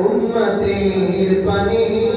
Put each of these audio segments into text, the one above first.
উম্মতির পানি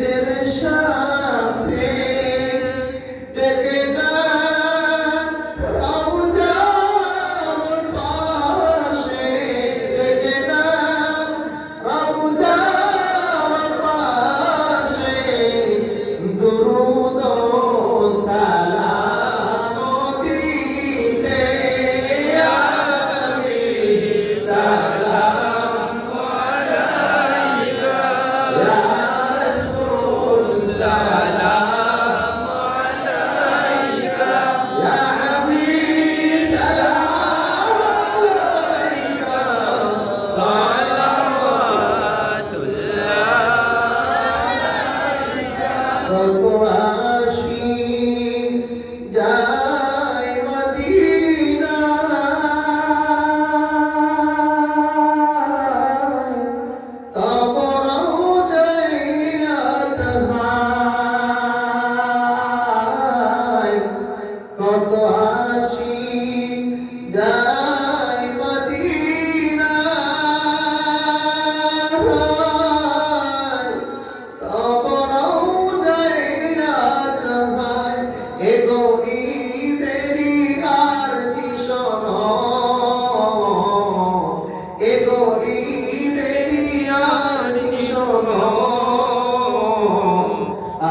দেবে সা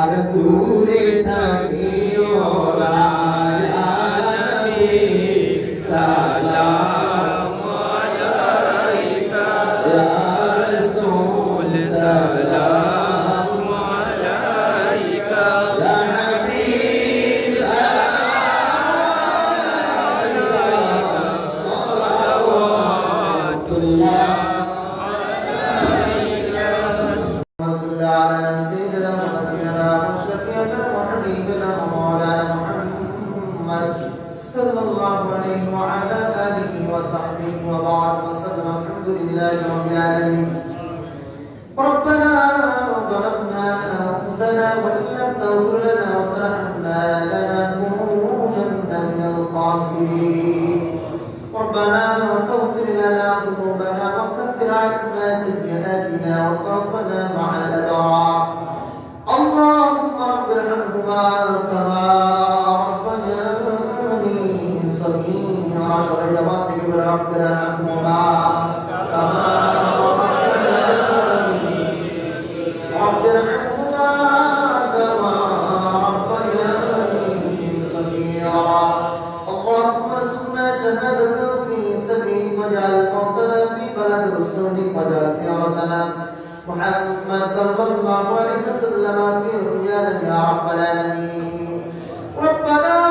আর দূরে থাকে لله رب العالمين. ربنا ظلمنا أنفسنا وإن لم تغفر لنا وترحمنا لنكونن من الخاسرين. ربنا فاغفر لنا ذنوبنا وكفر عنا سيئاتنا وتوفنا مع الأبرار. اللهم رب ارحمهما كما ربنا من صغير عشر إلى باطل ربنا ارحمهما عبادا يا رب العالمين. ربنا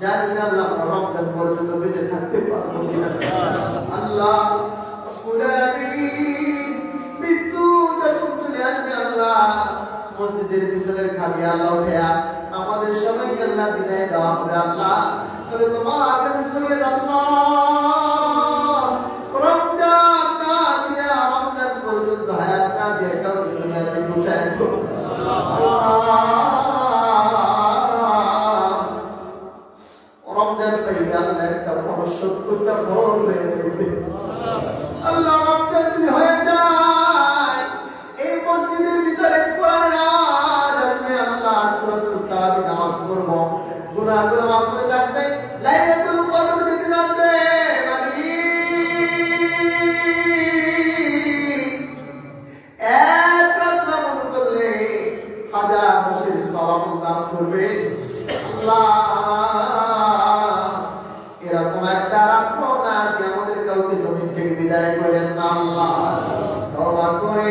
জানি না আল্লাহ রমজান পর্যন্ত বেঁচে থাকতে পারব আল্লাহ মৃত্যু যখন চলে আসবে আল্লাহ, মসজিদের পিছনের খালি আল্লাহ উঠেয়া আমাদের সবাইকে আল্লাহ বিদায় দেওয়া হবে আল্লাহ। তবে তোমার কাছে আল্লাহ বছর দান করবে? এরকম একটা রাত্র না, যে আমাদের কাউকে জমিন থেকে বিদায় করেন না আল্লাহ। করে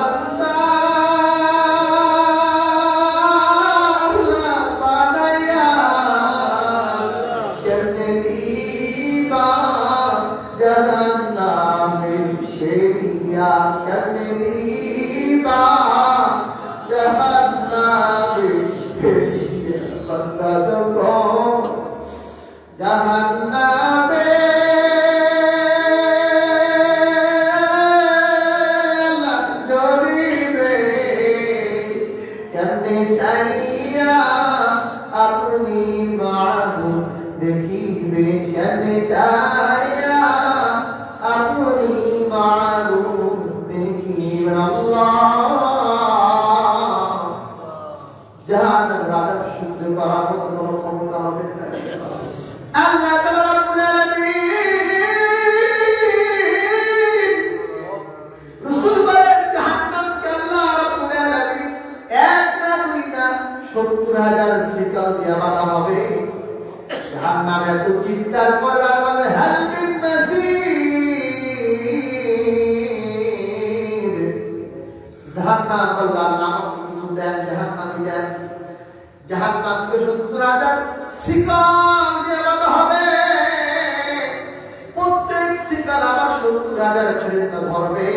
ধরবে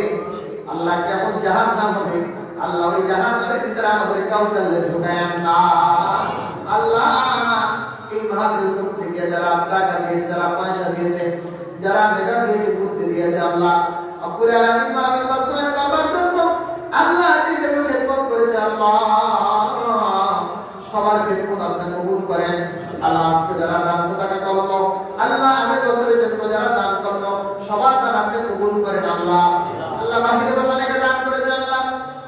আল্লাহ কেমন জাহান্নাম হবে, আল্লাহ ওই জাহান্নামের ভিতরে আমাদের কাউকে আল্লাহ ঢুকায়েন না। আল্লাহ এই মাহফিল করতে গিয়ে যারা টাকা দিয়েছে, যারা পয়সা দিয়েছে, যারা মেধা দিয়েছে, বুদ্ধি দিয়েছে আল্লাহ। জন্য আল্লাহ করেছে আল্লাহ, সবার খেদমত আপনি কবুল করেন। আল্লাহ আজকে যারা দান সাদাকা আল্লাহ আল্লাহ। বাহিরে বসানোকে দান করেছে আল্লাহ।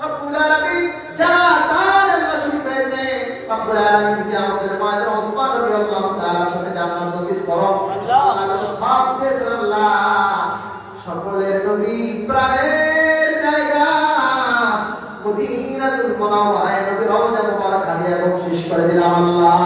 রব্বুল আলামিন যারা তার আল্লাহ শরীক হয়েছে রব্বুল আলামিন কিয়ামতের ময়দানে ওসমান রাদিয়াল্লাহু তাআলার সাথে জান্নাত নসিব করো। আল্লাহ। আল্লাহ আল্লাহ সকলের নবী প্রাণের জায়গা। মদিনাতুল মুনাওয়ারায় রওজা মুবারক হাদিয়া বকশিশ করে দিলাম আল্লাহ আল্লাহ।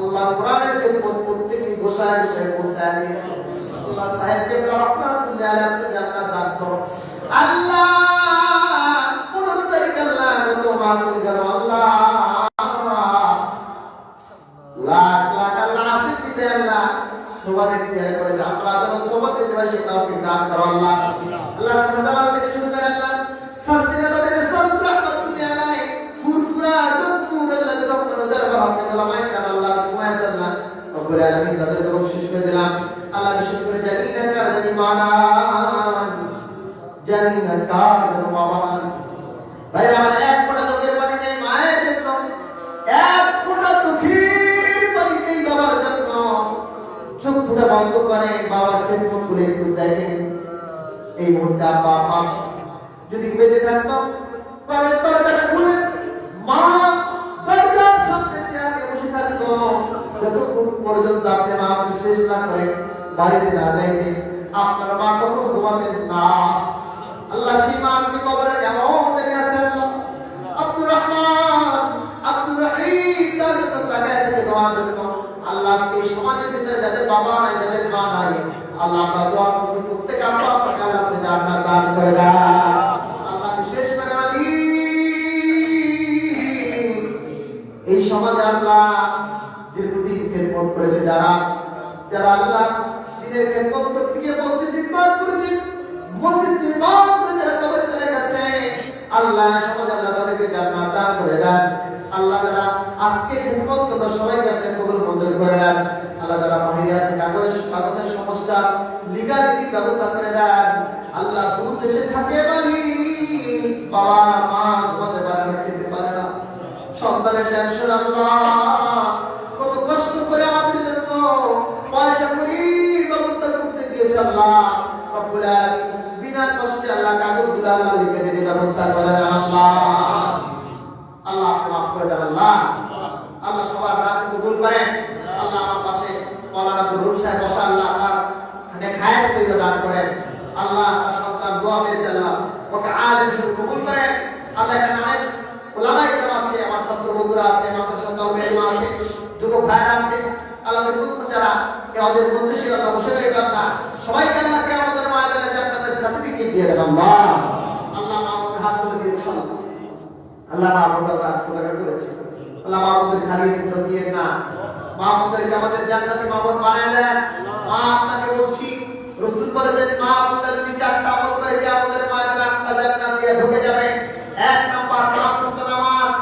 আল্লাহ কোরআনের খেদমত প্রত্যেকটি গোসায় গোসায় পৌঁছায় দিয়েছে আল্লাহ সাহেবকে রহমাতুল্লাহ আলাইহি জান্নাত দান করো আল্লাহ, পনেরো তারিখ আল্লাহ গত মাহফিল যেন আল্লাহ। আল্লাহ আল্লাহ আল্লাহ রব্বুল আলামিন তাদেরকে বকশিশ করে দিলাম। আল্লাহ বিশেষ করে জানি না কার জানি মানান জানি না কার জানি মানান ভাই আমার এক ফোঁটা চোখের পানি নেই মায়ের জন্য এক ফোঁটা চোখের পানি নেই বাবার জন্য। চোখ ফুটা বন্ধ করে, বাবার খেদমত করে একটু দেখেন। এই মুহূর্তে আব্বা, আম্মা, যদি বেঁচে থাকতাম ঘরের দরজাটা খুলে মা, দরজার সামনে চেয়ারে বসে থাকতো যতক্ষণ পর্যন্ত আপনি মা আমাকে শেষ না করে বাড়িতে না যাইতেন আপনার মা কখনো ঘুমাতেন না। আল্লাহ সেই মা আজকে কবরে দেখে আব্দুর রহমান, আব্দুর রহিম জন্য আল্লাহ এই সমাজের ভিতরে যাদের বাবা নাই, যাদের মা নাই, আল্লাহ আমরা প্রত্যেক আব্বা আপনাকে আল্লাহ আপনি জান্নাত দান করে আল্লাহ করে এই সমাজে আল্লাহ খেদমত করেছে যারা যারা আল্লাহ দিনের খেদমত করতে গিয়ে মসজিদ নির্মাণ করেছে, মসজিদ নির্মাণ করে যারা কবরে চলে গেছে, আল্লাহ সমাজ আল্লাহ তাদেরকে জান্নাত দান করে দেন। আল্লাহ যারা আজকে খেদমত করতে সবাইকে আপনি কবুল মঞ্জুর করে দেন। আল্লাহ যারা বাহিরে আছে কাগজ কাগজের সমস্যা লিগালিটি ব্যবস্থা করে দেন। আল্লাহ দূর দেশে থাকে বালি বাবা, মা ঘুমাতে পারে না খেতে পারে না। সন্তানের টেনশন আল্লাহ কত কষ্ট করে আমাদের জন্য পয়সা করির ব্যবস্থা করতে দিয়েছে আল্লাহ। রব্বুল বিনা কষ্টে আল্লাহ কাগজ কাগজগুলো আল্লাহ লিখে দিতে ব্যবস্থা করে আল্লাহ। আল্লাহ মাফ করে দেন আল্লাহ। আল্লাহ সবার রাত কবুল করেন। আল্লাহ আমার পাশে বসা আল্লাহ তার খায়ের তৈরি দান করেন। আল্লাহ তার সন্তান দোয়া পেয়েছে আল্লাহ। ওকে আলেম কবুল করেন। আল্লাহ এখানে অনেক ওলামা আছে, আমার ছাত্র বন্ধুরা আছে মাদ্রাসা তলবেলমা আছে, যুবক ভাইরা আছে। আল্লাহর পক্ষ যারা ওদের মধ্যে না বসে গেল না সবাইকে আল্লাহ কে আমাদের ময়দানে জান্নাতের সার্টিফিকেট দিয়ে দেন আল্লাহ। আল্লাহ আমাকে হাত তুলে দিয়েছে আল্লাহ আল্লাহ মা আমাদের তার সুরাগা করেছে। আল্লাহ মা আমাদের খালি দিতে দিয়ে না। মা আমাদেরকে আমাদের জান্নাতি মামুন বানায় দেন। মা আপনাকে বলছি, রসুল বলেছেন মা আপনারা যদি চারটা আমল করে দিয়ে আমাদের ময়দানে আটটা জান্নাত দিয়ে ঢুকে যাবে, এক নাম্বার পাঁচ নামাজ,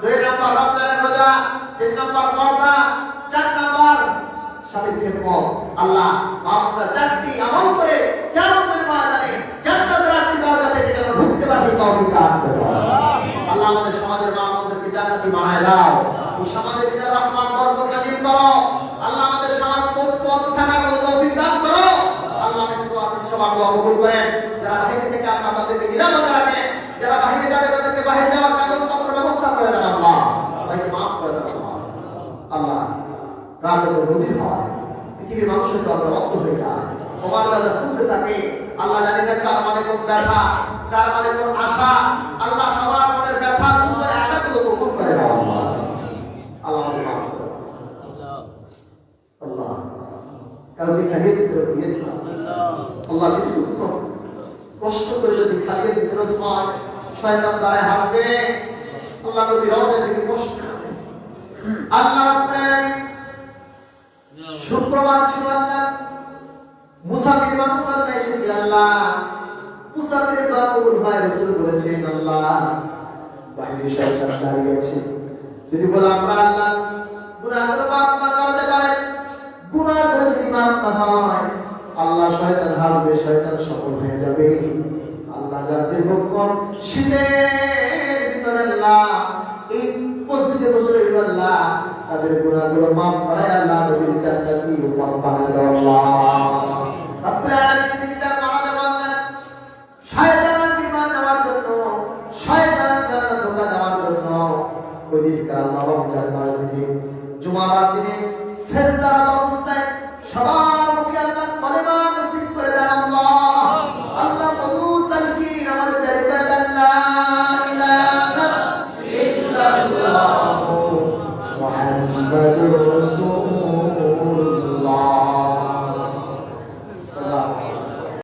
দুই নাম্বার রমজানের রোজা, তিন নাম্বার পর্দা চার নাম্বার স্বামীর খেদমত আল্লাহ আপনারা চারটি আমল করে কিয়ামতের ময়দানে জান্নাতের আটটি দরজা থেকে যেন ঢুকতে পারি তৌফিক দান করো আল্লাহ আমাদের সমাজের মা আমাদেরকে জান্নাতি বানায় দাও এই সমাজে যেন রহমান বরকত নাজিল করো আল্লাহ আমাদের সমাজ পথ পথ থাকার মতো তৌফিক দান করো আল্লাহ আমাদের দোয়া আছে সবার দোয়া কবুল করেন যারা বাইরে থেকে আল্লাহ তাদেরকে নিরাপদে রাখেন যারা বাইরে যাবে তাদেরকে বাইরে যাওয়ার কাগজপত্র ব্যবস্থা করে দেন আল্লাহ সবাইকে মাফ করে দেন আল্লাহ আল্লাহ রাত যত গভীর হয় পৃথিবীর মানুষের তো আমরা রক্ত হয়ে যায় তোমার থাকে। আল্লাহ কষ্ট করে যদি হয় হাসবে আল্লাহ নবী থেকে কষ্ট আল্লাহ শুক্রবার ছিল আল্লাহ মুসাফির মানুষ আল্লাহ এসেছে, আল্লাহ। মুসাফিরের দোয়া কবুল হয়, রাসূল বলেছেন, আল্লাহ। বাইরে শয়তান দাঁড়িয়ে আছে। যদি বলে আল্লাহ গুনাহগুলো মাফ না পারে। গুনাহগুলো যদি মাফ না হয়, আল্লাহ শয়তান হারবে, শয়তান সফল হয়ে যাবে। আল্লাহ যার শীতের ভিতরে আল্লাহ, এই মসজিদে বসে রইল আল্লাহ, তাদের গুনাহগুলো মাফ করে আল্লাহ নবীর জান্নাতি দাও আল্লাহ। রব্বুল আলামিন